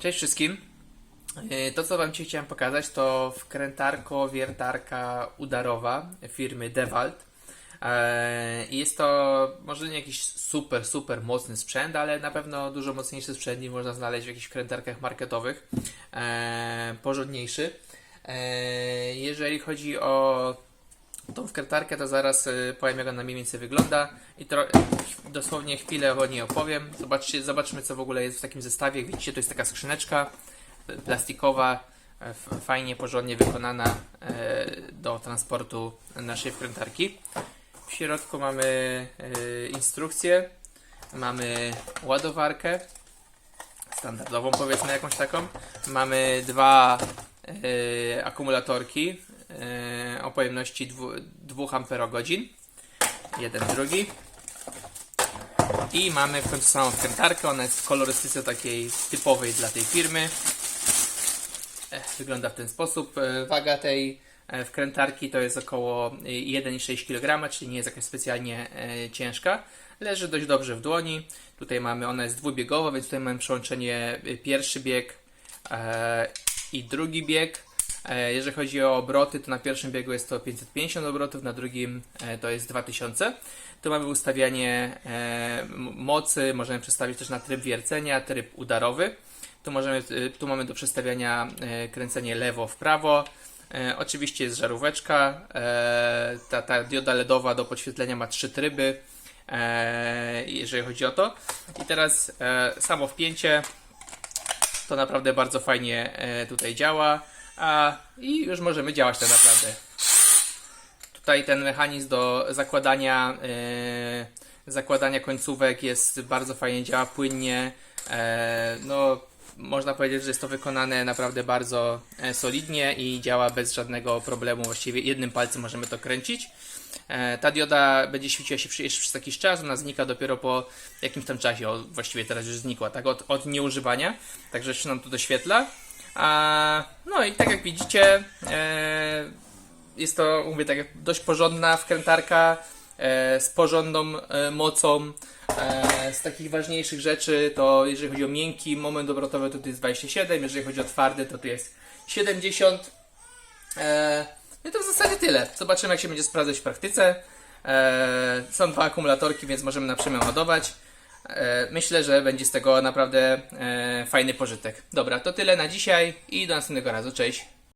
Cześć wszystkim. Yy, To, co Wam dzisiaj chciałem pokazać, to wkrętarko-wiertarka udarowa firmy Dewalt. I jest to może nie jakiś super, super mocny sprzęt, ale na pewno dużo mocniejszy sprzęt niż można znaleźć w jakichś wkrętarkach marketowych. Yy, Porządniejszy. Jeżeli chodzi o tą wkrętarkę, to zaraz y, powiem jak ona mniej więcej wygląda i dosłownie chwilę o niej opowiem. Zobaczcie, zobaczmy co w ogóle jest w takim zestawie. Widzicie, to jest taka skrzyneczka y, plastikowa, y, fajnie, porządnie wykonana do transportu naszej wkrętarki. W środku mamy instrukcję, mamy ładowarkę, standardową powiedzmy jakąś taką. Mamy dwa akumulatorki o pojemności 2 Ah. Jeden, drugi. I mamy w końcu samą wkrętarkę. Ona jest w kolorystyce takiej typowej dla tej firmy. E, Wygląda w ten sposób. E, Waga tej e, wkrętarki to jest około e, 1,6 kg, czyli nie jest jakaś specjalnie e, ciężka. Leży dość dobrze w dłoni. Tutaj mamy, ona jest dwubiegowa, więc tutaj mamy przełączenie e, pierwszy bieg e, i drugi bieg. E, Jeżeli chodzi o obroty, to na pierwszym biegu jest to 550 obrotów, na drugim e, to jest 2000. Tu mamy ustawianie e, mocy, możemy przestawić też na tryb wiercenia, tryb udarowy. Tu, możemy, tu mamy do przestawiania kręcenie lewo w prawo. Oczywiście jest żaróweczka. Ta, ta dioda LEDowa do podświetlenia ma trzy tryby, jeżeli chodzi o to. I teraz samo wpięcie to naprawdę bardzo fajnie tutaj działa. A, I już możemy działać tak naprawdę. Tutaj ten mechanizm do zakładania, e, zakładania końcówek jest bardzo fajnie, działa płynnie. E, no, można powiedzieć, że jest to wykonane naprawdę bardzo e, solidnie i działa bez żadnego problemu. Właściwie jednym palcem możemy to kręcić. E, ta dioda będzie świeciła się jeszcze przez jakiś czas, ona znika dopiero po jakimś tam czasie, o, właściwie teraz już znikła, tak, od, od nieużywania, także się nam tu doświetla. A, no i tak jak widzicie, e, jest to, mówię tak, dość porządna wkrętarka e, z porządną e, mocą. Z takich ważniejszych rzeczy to jeżeli chodzi o miękki moment obrotowy to tu jest 27, jeżeli chodzi o twardy to tu jest 70. E, no i to w zasadzie tyle. Zobaczymy jak się będzie sprawdzać w praktyce. Są dwa akumulatorki, więc możemy na przemian ładować. E, myślę, że będzie z tego naprawdę e, fajny pożytek. Dobra, to tyle na dzisiaj i do następnego razu. Cześć!